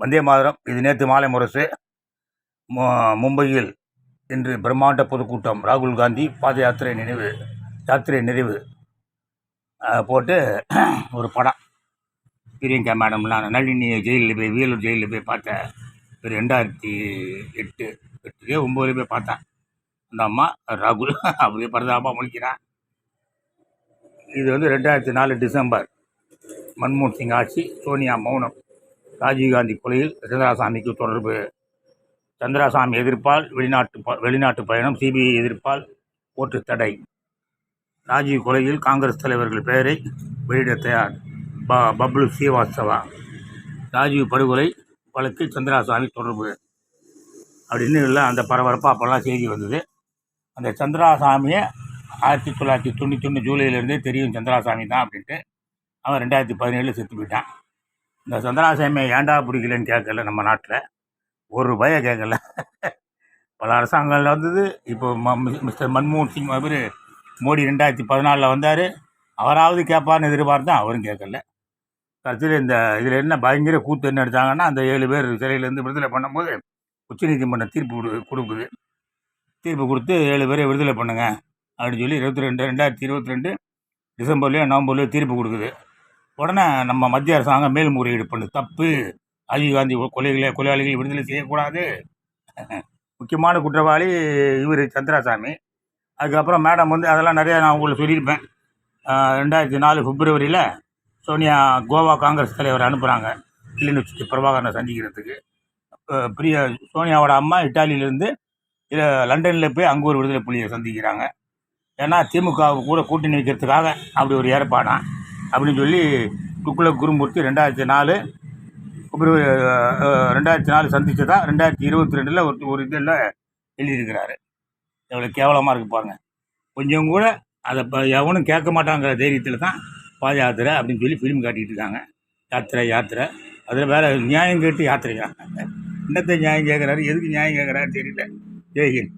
வந்தே மாதரம். இது நேற்று மாலை முரசு. மும்பையில் இன்று பிரம்மாண்ட பொதுக்கூட்டம். ராகுல் காந்தி பாத யாத்திரை நினைவு யாத்திரை நிறைவு போட்டு ஒரு படம். பிரியங்கா மேடம்லாம் நளினி ஜெயிலில் போய் வேலூர் ஜெயிலில் போய் பார்த்தேன் ஒரு ரெண்டாயிரத்தி எட்டு எட்டுலேயே ஒம்பதுலேயே போய் பார்த்தேன். அந்த அம்மா ராகுல் அப்படியே பரதாபா முடிக்கிறான் இது வந்து ரெண்டாயிரத்தி நாலு டிசம்பர். மன்மோகன் சிங் ஆட்சி சோனியா மௌனம். ராஜீவ்காந்தி கொலையில் சந்திராசாமிக்கு தொடர்பு. சந்திராசாமி எதிர்ப்பால் வெளிநாட்டு ப- வெளிநாட்டு பயணம் சிபிஐ எதிர்ப்பால் ஓட்டு தடை. ராஜீவ் கொலையில் காங்கிரஸ் தலைவர்கள் பெயரை வெளியிட தயார். ப பப்ளு ஸ்ரீவாஸ்தவா ராஜீவ் படுகொலை வழக்கில் சந்திராசாமி தொடர்பு. அப்படின்னு இல்லை அந்த பரபரப்பாக அப்போல்லாம் செய்தி வந்தது. அந்த சந்திராசாமியை ஆயிரத்தி தொள்ளாயிரத்தி தொண்ணூற்றி ஒன்று ஜூலையிலேருந்தே தெரியும் சந்திராசாமி தான் அப்படின்ட்டு. அவன் ரெண்டாயிரத்தி பதினேழில் செத்து போயிட்டான். இந்த சந்திராசாமியை ஏன்டா பிடிக்கலன்னு கேட்கல நம்ம நாட்டில்? ஒரு ரூபாயை கேட்கல. பல அரசாங்கங்கள் வந்தது. இப்போ ம- மிஸ்டர் மன்மோகன் சிங் அவர் மோடி ரெண்டாயிரத்தி பதினாலில் வந்தார். அவராவது கேட்பார்னு எதிர்பார்த்தா அவரும் கேட்கல. கடைசியில் இந்த இதில் என்ன பயங்கர கூத்து என்ன எடுத்தாங்கன்னா அந்த ஏழு பேர் சிறையிலேருந்து விடுதலை பண்ணும்போது உச்சநீதிமன்றம் தீர்ப்பு கொடு- கொடுக்குது. தீர்ப்பு கொடுத்து ஏழு பேரை விடுதலை பண்ணுங்க அப்படின்னு சொல்லி இருபத்தி ரெண்டு ரெண்டாயிரத்தி இருபத்தி ரெண்டு டிசம்பர்லேயோ நவம்பர்லேயோ தீர்ப்பு கொடுக்குது. உடனே நம்ம மத்திய அரசாங்கம் மேல்முறையீடு பண்ணு. தப்பு. ராஜீவ்காந்தி கொலைகளை கொலையாளிகளை விடுதலை செய்யக்கூடாது. முக்கியமான குற்றவாளி இவர் சந்திராசாமி. அதுக்கப்புறம் மேடம் வந்து அதெல்லாம் நிறையா நான் உங்களுக்கு சொல்லியிருப்பேன். ரெண்டாயிரத்தி நாலு பிப்ரவரியில் சோனியா கோவா காங்கிரஸ் தலைவர் அனுப்புகிறாங்க கிளிநொச்சி பிரபாகரனை சந்திக்கிறதுக்கு. பிரிய சோனியாவோட அம்மா இட்டாலியிலேருந்து லண்டனில் போய் அங்கே ஒரு விடுதலை புலியை சந்திக்கிறாங்க. ஏன்னா திமுக கூட கூட்டணி வைக்கிறதுக்காக அப்படி ஒரு ஏற்பாடான் அப்படின்னு சொல்லி துக்குல குருமூர்த்தி ரெண்டாயிரத்தி நாலு பிப்ரவரி ரெண்டாயிரத்தி நாலு தான் ரெண்டாயிரத்தி இருபத்தி ரெண்டில் ஒரு ஒரு இதில் எழுதியிருக்கிறாரு. எவ்வளோ கேவலமாக இருக்கு பாருங்கள் கொஞ்சம் கூட அதை இப்போ எவனும் கேட்க மாட்டாங்கிற தைரியத்தில் தான் பாத யாத்திரை அப்படின்னு சொல்லி ஃபிலிம் காட்டிகிட்டு இருக்காங்க. யாத்திரை யாத்திரை. அதில் வேறு நியாயம் கேட்டு யாத்திரையா என்னத்தை நியாயம் கேட்குறாரு எதுக்கு நியாயம் கேட்குறாரு தெரியல. ஜெய்ஹிந்த்.